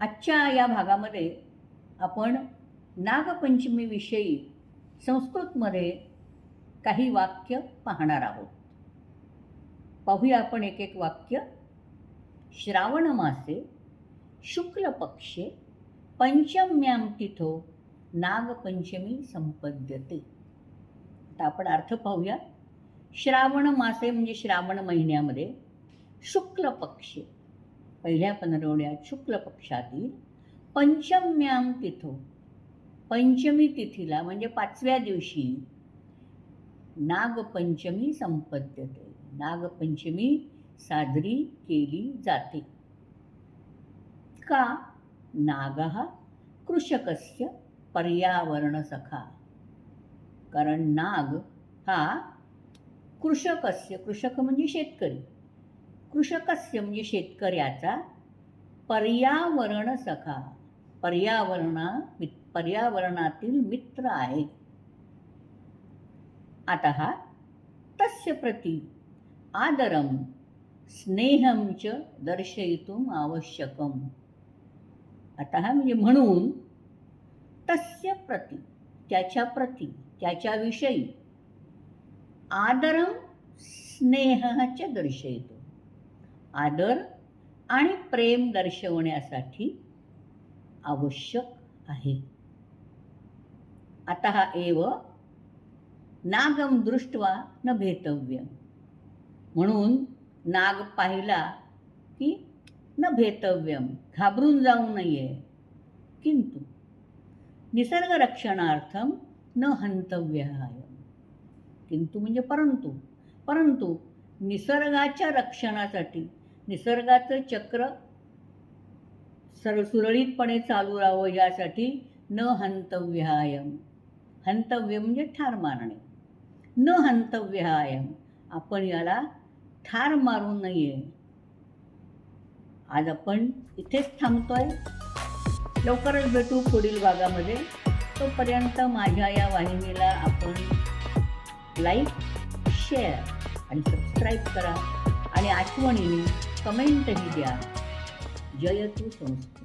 आजच्या या भागामध्ये आपण नागपंचमीविषयी संस्कृतमध्ये काही वाक्य पाहणार आहोत. पाहूया आपण एक एक वाक्य. श्रावण मासे शुक्ल पक्षे पंचम्यां तिथो नागपंचमी संपद्यते. आता आपण अर्थ पाहूया. श्रावण मासे म्हणजे श्रावण महिन्यामध्ये शुक्ल पक्षे. पहिल्या पंधरवड्यात शुक्ल पक्षातील पंचम्यां तिथो पंचमी तिथीला म्हणजे पाचव्या दिवशी नागपंचमी संपद्यते. नागपंचमी साजरी केली जाते. का? नाग कृषकस्य पर्यावरणसखा. कारण नाग हा कृषकस्य कृषक म्हणजे शेतकरी. कृषकस्य म्हणजे शेतकऱ्याचा पर्यावरण सखा. पर्यावरणा पर्यावरणातील मित्र आहे. अतः तस्य प्रति आदरं स्नेहं च दर्शयितुम् आवश्यकम्. अतः म्हणजे म्हणून तस्य प्रति त्याच्या प्रति त्याच्याविषयी आदरं स्नेहः च दर्शयितो आदर आणि प्रेम दर्शवण्यासाठी आवश्यक आहे. अतः एव नागम दृष्ट्वा न भेतव्य. म्हणून नाग पाहिला की न भेतव्यम घाबरून जाऊ नये. किंतु निसर्गरक्षणार्थम न हंतव्याय. किंतु म्हणजे परंतु परंतु निसर्गाच्या रक्षणासाठी निसर्गाचं चक्र सर सुरळीतपणे चालू राहावं यासाठी न हंतव्यायम हंतव्य म्हणजे ठार मारणे. न हंतव्यायम आपण याला ठार मारू नये. आज आपण इथेच थांबतोय. लवकरच भेटू पुढील भागामध्ये. तोपर्यंत माझ्या या वाहिनीला आपण लाईक शेअर आणि सबस्क्राईब करा. आणि आठवणीने कमेंटही द्या जय तू संस्कृत